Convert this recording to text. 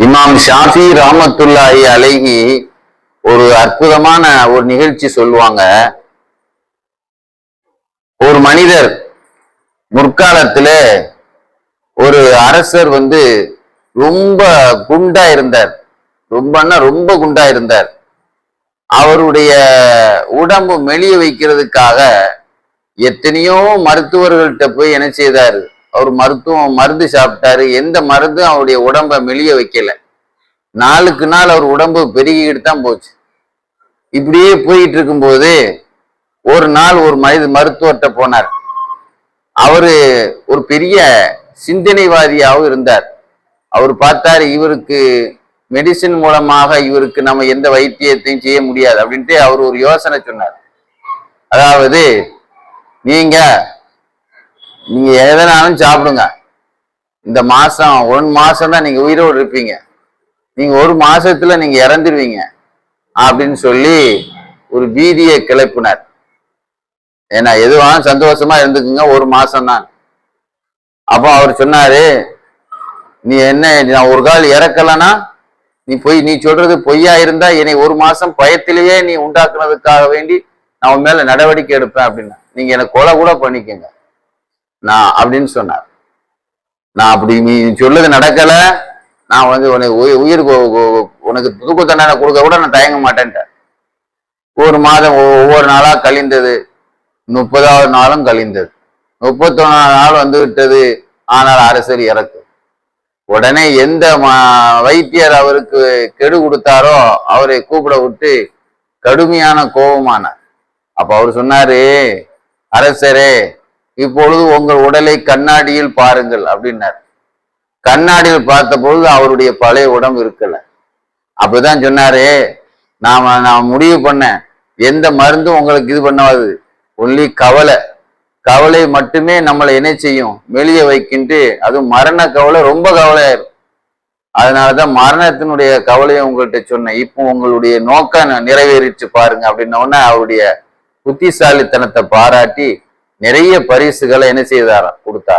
இமாம் ஷாஃபி ராமத்துல்லாஹி அலைஹி ஒரு அற்புதமான ஒரு நிகழ்ச்சி சொல்லுவாங்க. ஒரு மனிதர் முற்காலத்துல ஒரு அரசர் வந்து ரொம்ப குண்டா இருந்தார். ரொம்பன்னா ரொம்ப குண்டா இருந்தார். அவருடைய உடம்பு மெலிய வைக்கிறதுக்காக எத்தனையோ மருத்துவர்கள்ட்ட போய் என்ன செய்தார்? அவர் மருத்துவம் மருந்து சாப்பிட்டாரு. எந்த மருந்தும் அவருடைய உடம்ப மெலிய வைக்கல. நாளுக்கு நாள் அவர் உடம்பு பெருகிக்கிட்டு தான் போச்சு. இப்படியே போயிட்டு இருக்கும்போது ஒரு நாள் ஒரு மனித மருத்துவர்கிட்ட போனார். அவரு ஒரு பெரிய சிந்தனைவாதியாகவும் இருந்தார். அவர் பார்த்தாரு இவருக்கு மெடிசின் மூலமாக இவருக்கு நம்ம எந்த வைத்தியத்தையும் செய்ய முடியாது அப்படின்ட்டு அவர் ஒரு யோசனை சொன்னார். அதாவது நீங்க நீங்க எதனாலும் சாப்பிடுங்க. இந்த மாசம் ஒன் மாசம் தான் நீங்க உயிரோடு இருப்பீங்க. நீங்க ஒரு மாசத்துல நீங்க இறந்துருவீங்க. அப்படின்னு சொல்லி ஒரு பீதியை கிளப்பினார். ஏன்னா எதுவாலும் சந்தோஷமா இருந்துக்குங்க ஒரு மாசம் தான் அப்போ அவர் சொன்னாரு நீ என்ன நான் ஒரு கால் இறக்கலனா நீ பொய் நீ சொல்றது பொய்யா இருந்தா என்னை ஒரு மாசம் பயத்திலேயே நீ உண்டாக்குனதுக்காக வேண்டி நான் உன் மேல நடவடிக்கை எடுப்பேன் அப்படின்னா. நீங்க எனக்கு கொலை கூட பண்ணிக்கங்க. நான் அப்படின்னு சொன்னார். நான் அப்படி நீ சொல்லுது நடக்கல. நான் வந்து உனக்கு உயிர் உனக்கு தூக்கு தண்டனை கொடுக்க கூட நான் தயங்க மாட்டேன்ட்டேன் ஒரு மாதம் ஒ- ஒவ்வொரு நாளா கழிந்தது. முப்பதாவது நாளும் கழிந்தது. முப்பத்தொன்னாவது நாள் வந்து விட்டது. ஆனால் அரசர் இறக்கு. உடனே எந்த வைத்தியர் அவருக்கு கெடு கொடுத்தாரோ அவரை கூப்பிட விட்டு கடுமையான கோபமானார். அப்ப அவர் சொன்னாரு அரசரே இப்பொழுது உங்கள் உடலை கண்ணாடியில் பாருங்கள் அப்படின்னார். கண்ணாடியில் பார்த்த பொழுது அவருடைய பழைய உடம்பு இருக்கல. அப்படிதான் சொன்னாரு நாம நான் முடிவு பண்ணேன். எந்த மருந்தும் உங்களுக்கு இது பண்ணாது. ஒன்லி கவலை. கவலை மட்டுமே நம்மளை என்ன செய்யும்? வெளியே வைக்கின்று அதுவும் மரண கவலை ரொம்ப கவலையாயிரும். அதனாலதான் மரணத்தினுடைய கவலையை உங்கள்கிட்ட சொன்னேன். இப்போ உங்களுடைய நோக்கம் நிறைவேறிச்சு பாருங்க அப்படின்னோடனே அவருடைய புத்திசாலித்தனத்தை பாராட்டி நிறைய பரிசுகளை என்ன செய்தாராம்? கொடுத்தார்